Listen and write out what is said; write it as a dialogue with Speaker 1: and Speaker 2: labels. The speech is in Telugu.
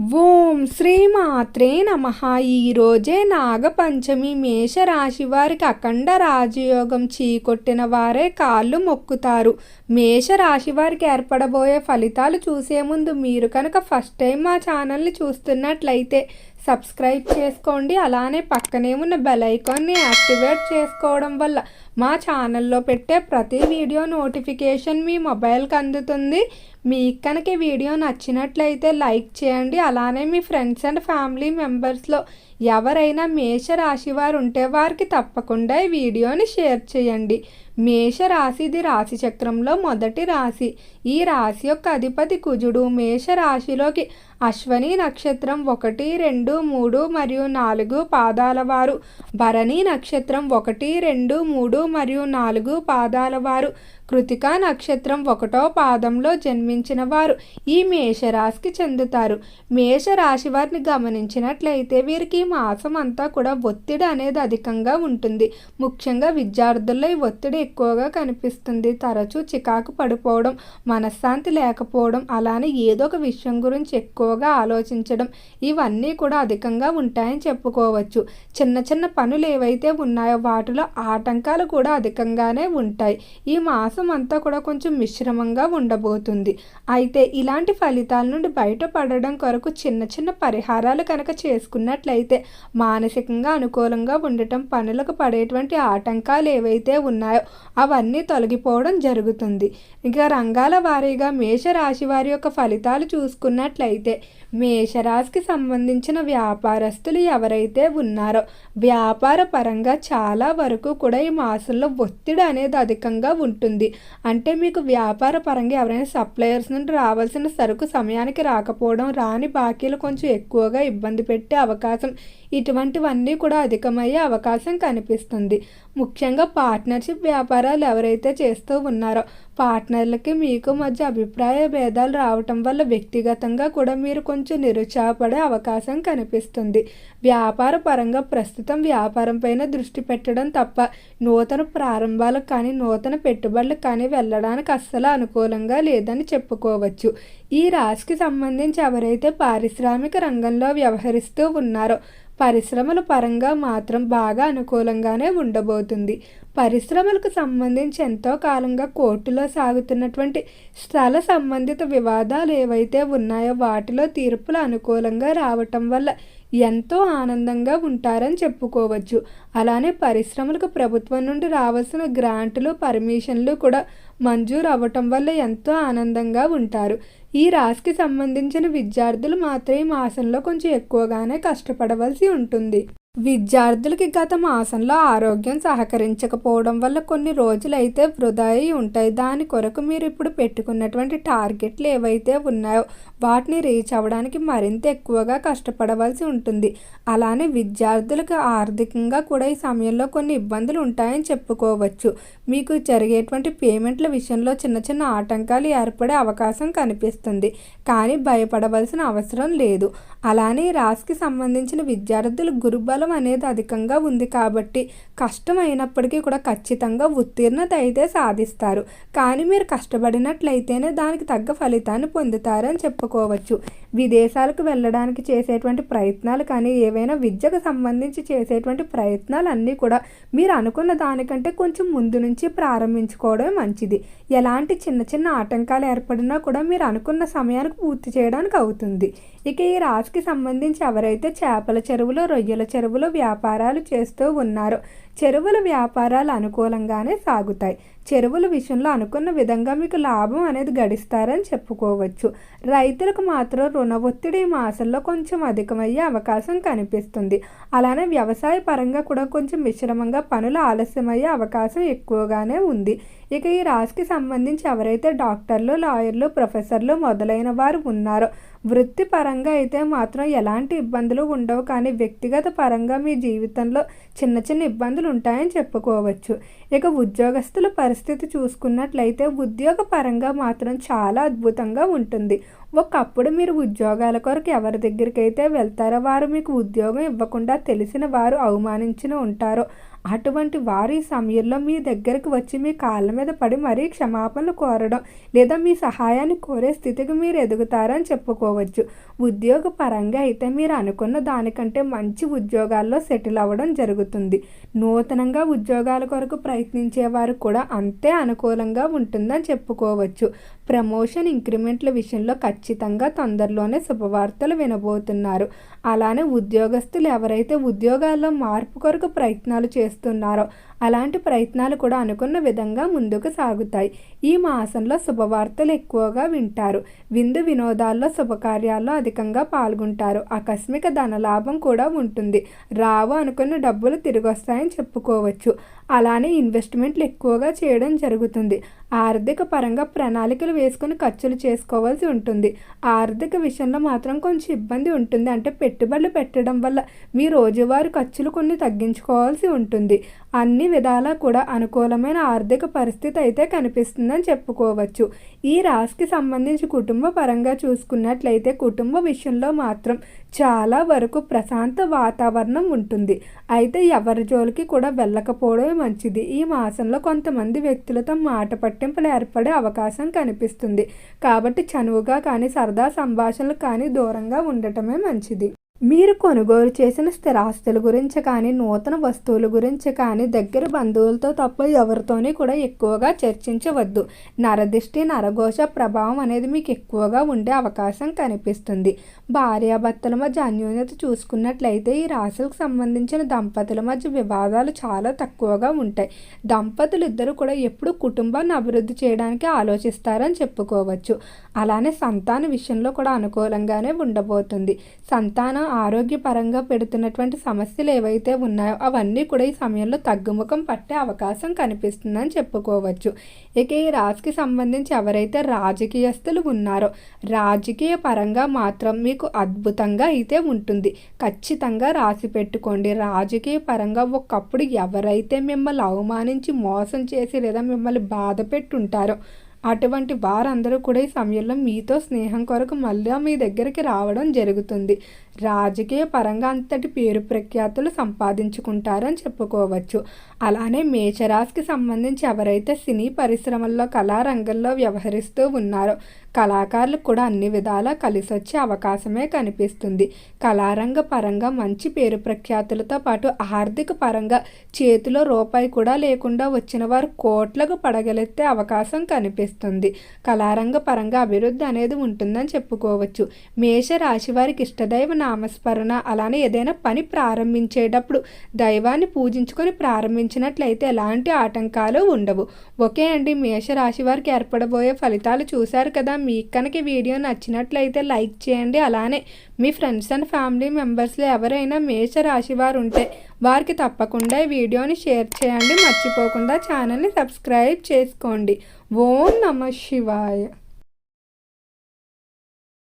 Speaker 1: ఓం శ్రీమాత్రే నమ. ఈరోజే నాగపంచమి మేషరాశి వారికి అఖండ రాజయోగం చీకొట్టిన వారే కాళ్ళు మొక్కుతారు. మేషరాశి వారికి ఏర్పడబోయే ఫలితాలు చూసే ముందు మీరు కనుక ఫస్ట్ టైం మా ఛానల్ని చూస్తున్నట్లయితే సబ్స్క్రైబ్ చేసుకోండి. అలానే పక్కనే ఉన్న బెల్ ఐకాన్ని యాక్టివేట్ చేసుకోవడం వల్ల మా ఛానల్లో పెట్టే ప్రతి వీడియో నోటిఫికేషన్ మీ మొబైల్కి అందుతుంది. మీకు కనుక ఈ వీడియో నచ్చినట్లయితే లైక్ చేయండి. అలానే మీ ఫ్రెండ్స్ అండ్ ఫ్యామిలీ మెంబర్స్లో ఎవరైనా మేష రాశి వారు ఉంటే వారికి తప్పకుండా ఈ వీడియోని షేర్ చేయండి. మేష రాశి ఇది రాశి చక్రంలో మొదటి రాశి. ఈ రాశి యొక్క అధిపతి కుజుడు మేష రాశిలోకి అశ్వని నక్షత్రం ఒకటి రెండు మూడు మరియు నాలుగు పాదాల వారు. భరణి నక్షత్రం ఒకటి రెండు మూడు మరియు నాలుగు పాదాల వారు. కృతికా నక్షత్రం ఒకటో పాదంలో జన్మించిన వారు ఈ మేషరాశికి చెందుతారు. మేషరాశి వారిని గమనించినట్లయితే వీరికి ఈ మాసం అంతా కూడా ఒత్తిడి అనేది అధికంగా ఉంటుంది. ముఖ్యంగా విద్యార్థుల్లో ఈ ఒత్తిడి ఎక్కువగా కనిపిస్తుంది. తరచూ చికాకు పడిపోవడం మనశ్శాంతి లేకపోవడం అలానే ఏదో ఒక విషయం గురించి ఎక్కువగా ఆలోచించడం ఇవన్నీ కూడా అధికంగా ఉంటాయని చెప్పుకోవచ్చు. చిన్న చిన్న పనులు ఏవైతే ఉన్నాయో వాటిలో ఆటంకాలు కూడా అధికంగానే ఉంటాయి. ఈ మాసం అంతా కూడా కొంచెం మిశ్రమంగా ఉండబోతుంది. అయితే ఇలాంటి ఫలితాల నుండి బయటపడడం కొరకు చిన్న చిన్న పరిహారాలు కనుక చేసుకున్నట్లయితే మానసికంగా అనుకూలంగా ఉండటం పనులకు పడేటువంటి ఆటంకాలు ఏవైతే ఉన్నాయో అవన్నీ తొలగిపోవడం జరుగుతుంది. ఇక రంగాల వారీగా మేషరాశి వారి యొక్క ఫలితాలు చూసుకున్నట్లయితే మేషరాశికి సంబంధించిన వ్యాపారస్తులు ఎవరైతే ఉన్నారో వ్యాపార పరంగా చాలా వరకు కూడా ఈ మాసంలో ఒత్తిడి అనేది అధికంగా ఉంటుంది. అంటే మీకు వ్యాపార పరంగా ఎవరైనా సప్లయర్స్ నుండి రావాల్సిన సరుకు సమయానికి రాకపోవడం రాని బాకీలు కొంచెం ఎక్కువగా ఇబ్బంది పెట్టే అవకాశం. ఇటువంటివన్నీ కూడా అధికమయ్యే అవకాశం కనిపిస్తుంది. ముఖ్యంగా పార్ట్నర్షిప్ వ్యాపారాలు ఎవరైతే చేస్తూ ఉన్నారో పార్ట్నర్లకి మీకు మధ్య అభిప్రాయ భేదాలు రావటం వల్ల వ్యక్తిగతంగా కూడా మీరు కొంచెం నిరుత్సాహపడే అవకాశం కనిపిస్తుంది. వ్యాపార పరంగా ప్రస్తుతం వ్యాపారం పైన దృష్టి పెట్టడం తప్ప నూతన ప్రారంభాలకు కానీ నూతన పెట్టుబడులకు కానీ వెళ్ళడానికి అస్సలు అనుకూలంగా లేదని చెప్పుకోవచ్చు. ఈ రాశికి సంబంధించి ఎవరైతే పారిశ్రామిక రంగంలో వ్యవహరిస్తూ ఉన్నారో పరిశ్రమల పరంగా మాత్రం బాగా అనుకూలంగానే ఉండబోతుంది. పరిశ్రమలకు సంబంధించి ఎంతో కాలంగా కోర్టులో సాగుతున్నటువంటి స్థల సంబంధిత వివాదాలు ఏవైతే ఉన్నాయో వాటిలో తీర్పులు అనుకూలంగా రావటం వల్ల ఎంతో ఆనందంగా ఉంటారని చెప్పుకోవచ్చు. అలానే పరిశ్రమలకు ప్రభుత్వం నుండి రావాల్సిన గ్రాంట్లు పర్మిషన్లు కూడా మంజూరు అవ్వటం వల్ల ఎంతో ఆనందంగా ఉంటారు. ఈ రాశికి సంబంధించిన విద్యార్థులు మాత్రం ఈ మాసంలో కొంచెం ఎక్కువగానే కష్టపడవలసి ఉంటుంది. విద్యార్థులకి గత మాసంలో ఆరోగ్యం సహకరించకపోవడం వల్ల కొన్ని రోజులైతే వృధా అయి ఉంటాయి. దాని కొరకు మీరు ఇప్పుడు పెట్టుకున్నటువంటి టార్గెట్లు ఏవైతే ఉన్నాయో వాటిని రీచ్ అవ్వడానికి మరింత ఎక్కువగా కష్టపడవలసి ఉంటుంది. అలానే విద్యార్థులకు ఆర్థికంగా కూడా ఈ సమయంలో కొన్ని ఇబ్బందులు ఉంటాయని చెప్పుకోవచ్చు. మీకు జరిగేటువంటి పేమెంట్ల విషయంలో చిన్న చిన్న ఆటంకాలు ఏర్పడే అవకాశం కనిపిస్తుంది. కానీ భయపడవలసిన అవసరం లేదు. అలానే రాశికి సంబంధించిన విద్యార్థులు గురుబల అనేది అధికంగా ఉంది కాబట్టి కష్టమైనప్పటికీ కూడా ఖచ్చితంగా ఉత్తీర్ణత అయితే సాధిస్తారు. కానీ మీరు కష్టపడినట్లయితేనే దానికి తగ్గ ఫలితాన్ని పొందుతారని చెప్పుకోవచ్చు. విదేశాలకు వెళ్ళడానికి చేసేటువంటి ప్రయత్నాలు కానీ ఏవైనా విద్యకు సంబంధించి చేసేటువంటి ప్రయత్నాలు అన్నీ కూడా మీరు అనుకున్న దానికంటే కొంచెం ముందు నుంచి ప్రారంభించుకోవడమే మంచిది. ఎలాంటి చిన్న చిన్న ఆటంకాలు ఏర్పడినా కూడా మీరు అనుకున్న సమయానికి పూర్తి చేయడానికి అవుతుంది. ఇక ఈ రాశికి సంబంధించి ఎవరైతే చేపల చెరువులో రొయ్యల చెరువులో వ్యాపారాలు చేస్తూ ఉన్నారో చెరువుల వ్యాపారాలు అనుకూలంగానే సాగుతాయి. చెరువుల విషయంలో అనుకున్న విధంగా మీకు లాభం అనేది గడిస్తారని చెప్పుకోవచ్చు. రైతులకు మాత్రం రుణ ఒత్తిడి మాసంలో కొంచెం అధికమయ్యే అవకాశం కనిపిస్తుంది. అలానే వ్యవసాయ పరంగా కూడా కొంచెం మిశ్రమంగా పనులు ఆలస్యమయ్యే అవకాశం ఎక్కువగానే ఉంది. ఇక ఈ రాశికి సంబంధించి ఎవరైతే డాక్టర్లు లాయర్లు ప్రొఫెసర్లు మొదలైన వారు ఉన్నారో వృత్తిపరంగా అయితే మాత్రం ఎలాంటి ఇబ్బందులు ఉండవు. కానీ వ్యక్తిగత పరంగా మీ జీవితంలో చిన్న చిన్న ఇబ్బందులు ఉంటాయని చెప్పుకోవచ్చు. ఇక ఉద్యోగస్తుల పరిస్థితి చూసుకున్నట్లయితే ఉద్యోగ పరంగా మాత్రం చాలా అద్భుతంగా ఉంటుంది. ఒకప్పుడు మీరు ఉద్యోగాల కొరకు ఎవరి దగ్గరికి అయితే వెళ్తారో వారు మీకు ఉద్యోగం ఇవ్వకుండా తెలిసిన వారు అవమానించిన ఉంటారో. అటువంటి వారి సమయంలో మీ దగ్గరకు వచ్చి మీ కాళ్ళ మీద పడి మరీ క్షమాపణలు కోరడం లేదా మీ సహాయాన్ని కోరే స్థితికి మీరు ఎదుగుతారని చెప్పుకోవచ్చు. ఉద్యోగ పరంగా అయితే మీరు అనుకున్న దానికంటే మంచి ఉద్యోగాల్లో సెటిల్ అవ్వడం జరుగుతుంది. నూతనంగా ఉద్యోగాల కొరకు ప్రయత్నించే వారు కూడా అంతే అనుకూలంగా ఉంటుందని చెప్పుకోవచ్చు. ప్రమోషన్ ఇంక్రిమెంట్ల విషయంలో ఖచ్చితంగా తొందరలోనే శుభవార్తలు వినబోతున్నారు. అలానే ఉద్యోగస్తులు ఎవరైతే ఉద్యోగాల్లో మార్పు కొరకు ప్రయత్నాలు చేస్తున్నారో. అలాంటి ప్రయత్నాలు కూడా అనుకున్న విధంగా ముందుకు సాగుతాయి. ఈ మాసంలో శుభవార్తలు ఎక్కువగా వింటారు. విందు వినోదాల్లో శుభకార్యాల్లో అధికంగా పాల్గొంటారు. ఆకస్మిక ధనలాభం కూడా ఉంటుంది. రావు అనుకున్న డబ్బులు తిరిగి వస్తాయని చెప్పుకోవచ్చు. అలానే ఇన్వెస్ట్మెంట్లు ఎక్కువగా చేయడం జరుగుతుంది. ఆర్థిక పరంగా ప్రణాళికలు వేసుకుని ఖర్చులు చేసుకోవాల్సి ఉంటుంది. ఆర్థిక విషయంలో మాత్రం కొంచెం ఇబ్బంది ఉంటుంది. అంటే పెట్టుబడులు పెట్టడం వల్ల మీ రోజువారీ ఖర్చులు కొన్ని తగ్గించుకోవాల్సి ఉంటుంది. అన్ని విధాలా కూడా అనుకూలమైన ఆర్థిక పరిస్థితి అయితే కనిపిస్తుందని చెప్పుకోవచ్చు. ఈ రాశికి సంబంధించి కుటుంబ పరంగా చూసుకున్నట్లయితే కుటుంబ విషయంలో మాత్రం చాలా వరకు ప్రశాంత వాతావరణం ఉంటుంది. అయితే ఎవరి జోలికి కూడా వెళ్ళకపోవడమే మంచిది. ఈ మాసంలో కొంతమంది వ్యక్తులతో మాట పట్టింపులు ఏర్పడే అవకాశం కనిపిస్తుంది. కాబట్టి చనువుగా కానీ సరదా సంభాషణలు కానీ దూరంగా ఉండటమే మంచిది. మీరు కొనుగోలు చేసిన స్థిరాస్తుల గురించి కానీ నూతన వస్తువుల గురించి కానీ దగ్గర బంధువులతో తప్ప ఎవరితోని కూడా ఎక్కువగా చర్చించవద్దు. నరదిష్టి నరఘోష ప్రభావం అనేది మీకు ఎక్కువగా ఉండే అవకాశం కనిపిస్తుంది. భార్యాభర్తల మధ్య అన్యోన్యత చూసుకున్నట్లయితే ఈ రాశులకు సంబంధించిన దంపతుల మధ్య వివాదాలు చాలా తక్కువగా ఉంటాయి. దంపతులు ఇద్దరు కూడా ఎప్పుడు కుటుంబాన్ని అభివృద్ధి చేయడానికి ఆలోచిస్తారని చెప్పుకోవచ్చు. అలానే సంతాన విషయంలో కూడా అనుకూలంగానే ఉండబోతుంది. సంతానం ఆరోగ్యపరంగా పెడుతున్నటువంటి సమస్యలు ఏవైతే ఉన్నాయో అవన్నీ కూడా ఈ సమయంలో తగ్గుముఖం పట్టే అవకాశం కనిపిస్తుందని చెప్పుకోవచ్చు. ఇక ఈ రాశికి సంబంధించి ఎవరైతే రాజకీయస్తులు ఉన్నారో రాజకీయ పరంగా మాత్రం మీకు అద్భుతంగా అయితే ఉంటుంది. ఖచ్చితంగా రాసి పెట్టుకోండి. రాజకీయ పరంగా ఒకప్పుడు ఎవరైతే మిమ్మల్ని అవమానించి మోసం చేసి లేదా మిమ్మల్ని బాధ పెట్టుంటారో అటువంటి వారందరూ కూడా ఈ సమయంలో మీతో స్నేహం కొరకు మళ్ళీ మీ దగ్గరికి రావడం జరుగుతుంది. రాజకీయ పరంగా అంతటి పేరు ప్రఖ్యాతులు సంపాదించుకుంటారని చెప్పుకోవచ్చు. అలానే మేషరాశికి సంబంధించి ఎవరైతే సినీ పరిశ్రమల్లో కళారంగంలో వ్యవహరిస్తూ ఉన్నారో కళాకారులకు కూడా అన్ని విధాలా కలిసి వచ్చే అవకాశమే కనిపిస్తుంది. కళారంగ పరంగా మంచి పేరు ప్రఖ్యాతులతో పాటు ఆర్థిక పరంగా చేతిలో రూపాయి కూడా లేకుండా వచ్చిన వారు కోట్లకు పడగలెత్తే అవకాశం కనిపిస్తుంది. కళారంగ పరంగా అభివృద్ధి అనేది ఉంటుందని చెప్పుకోవచ్చు. మేష రాశి వారికి ఇష్టదైవ నామస్మరణ అలానే ఏదైనా పని ప్రారంభించేటప్పుడు దైవాన్ని పూజించుకొని ప్రారంభించినట్లయితే ఎలాంటి ఆటంకాలు ఉండవు. ఓకే అండి మేషరాశి వారికి ఏర్పడబోయే ఫలితాలు చూశారు కదా. మీకు కనుక వీడియో నచ్చినట్లయితే లైక్ చేయండి. అలానే మీ ఫ్రెండ్స్ అండ్ ఫ్యామిలీ మెంబర్స్లో ఎవరైనా మేషరాశి వారు ఉంటే వారికి తప్పకుండా ఈ వీడియోని షేర్ చేయండి. మర్చిపోకుండా ఛానల్ని సబ్స్క్రైబ్ చేసుకోండి. ఓం నమ శివాయ.